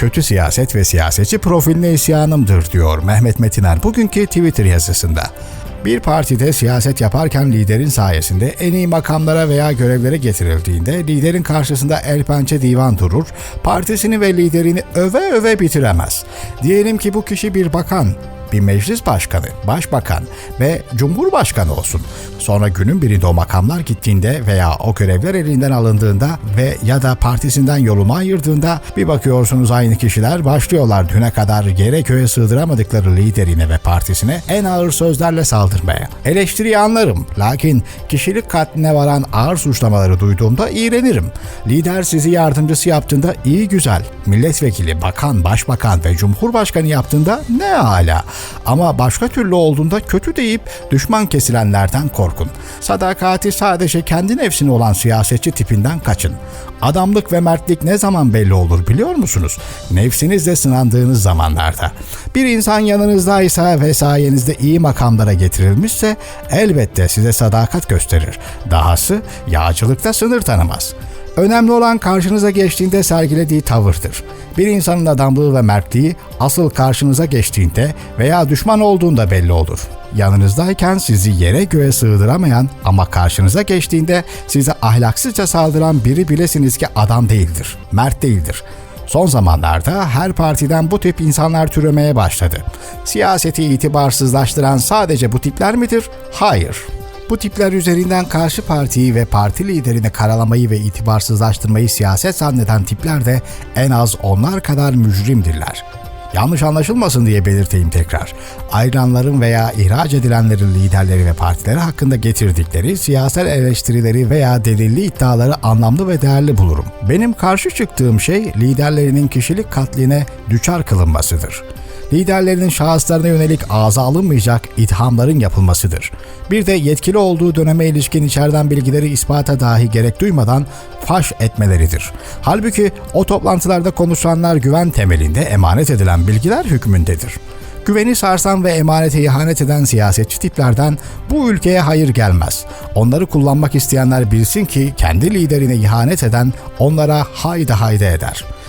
kötü siyaset ve siyasetçi profiline isyanımdır diyor Mehmet Metiner bugünkü Twitter yazısında. Bir partide siyaset yaparken liderin sayesinde en iyi makamlara veya görevlere getirildiğinde liderin karşısında el pençe divan durur, partisini ve liderini öve öve bitiremez. Diyelim ki bu kişi bir bakan, bir meclis başkanı, başbakan ve cumhurbaşkanı olsun. Sonra günün birinde o makamlar gittiğinde veya o görevler elinden alındığında ve ya da partisinden yolunu ayırdığında bir bakıyorsunuz aynı kişiler başlıyorlar düne kadar yere köye sığdıramadıkları liderine ve partisine en ağır sözlerle saldırmaya. Eleştiriyi anlarım lakin kişilik katline varan ağır suçlamaları duyduğumda iğrenirim. Lider sizi yardımcısı yaptığında iyi güzel, milletvekili, bakan, başbakan ve cumhurbaşkanı yaptığında ne hala. Ama başka türlü olduğunda kötü deyip düşman kesilenlerden korkun. Sadakati sadece kendi nefsine olan siyasetçi tipinden kaçın. Adamlık ve mertlik ne zaman belli olur biliyor musunuz? Nefsinizle sınandığınız zamanlarda. Bir insan yanınızdaysa ve sayenizde iyi makamlara getirilmişse elbette size sadakat gösterir. Dahası yağcılıkta sınır tanımaz. Önemli olan karşınıza geçtiğinde sergilediği tavırdır. Bir insanın adamlığı ve mertliği asıl karşınıza geçtiğinde veya düşman olduğunda belli olur. Yanınızdayken sizi yere göğe sığdıramayan ama karşınıza geçtiğinde size ahlaksızca saldıran biri bilesiniz ki adam değildir, mert değildir. Son zamanlarda her partiden bu tip insanlar türemeye başladı. Siyaseti itibarsızlaştıran sadece bu tipler midir? Hayır. Bu tipler üzerinden karşı partiyi ve parti liderini karalamayı ve itibarsızlaştırmayı siyaset zanneden tipler de en az onlar kadar mücrimdirler. Yanlış anlaşılmasın diye belirteyim tekrar. Ayrılanların veya ihraç edilenlerin liderleri ve partileri hakkında getirdikleri siyasal eleştirileri veya delilli iddiaları anlamlı ve değerli bulurum. Benim karşı çıktığım şey liderlerinin kişilik katline düçar kılınmasıdır liderlerinin şahıslarına yönelik ağza alınmayacak ithamların yapılmasıdır. Bir de yetkili olduğu döneme ilişkin içeriden bilgileri ispata dahi gerek duymadan faş etmeleridir. Halbuki o toplantılarda konuşanlar güven temelinde emanet edilen bilgiler hükmündedir. Güveni sarsan ve emanete ihanet eden siyasetçi tiplerden bu ülkeye hayır gelmez. Onları kullanmak isteyenler bilsin ki kendi liderine ihanet eden onlara hayda hayda eder.''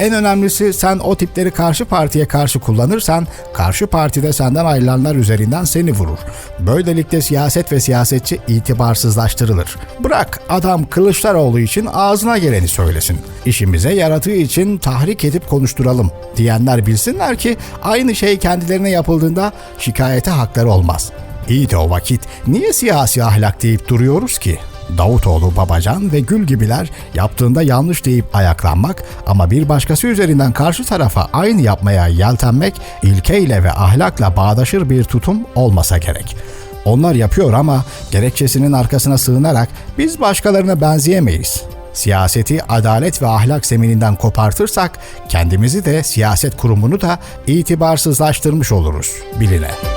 En önemlisi sen o tipleri karşı partiye karşı kullanırsan karşı partide senden ayrılanlar üzerinden seni vurur. Böylelikle siyaset ve siyasetçi itibarsızlaştırılır. Bırak adam Kılıçdaroğlu için ağzına geleni söylesin. İşimize yaradığı için tahrik edip konuşturalım diyenler bilsinler ki aynı şey kendilerine yapıldığında şikayete hakları olmaz. İyi de o vakit niye siyasi ahlak deyip duruyoruz ki? Davutoğlu, Babacan ve Gül gibiler yaptığında yanlış deyip ayaklanmak ama bir başkası üzerinden karşı tarafa aynı yapmaya yeltenmek ilkeyle ve ahlakla bağdaşır bir tutum olmasa gerek. Onlar yapıyor ama gerekçesinin arkasına sığınarak biz başkalarına benzeyemeyiz. Siyaseti adalet ve ahlak zemininden kopartırsak kendimizi de siyaset kurumunu da itibarsızlaştırmış oluruz biline.''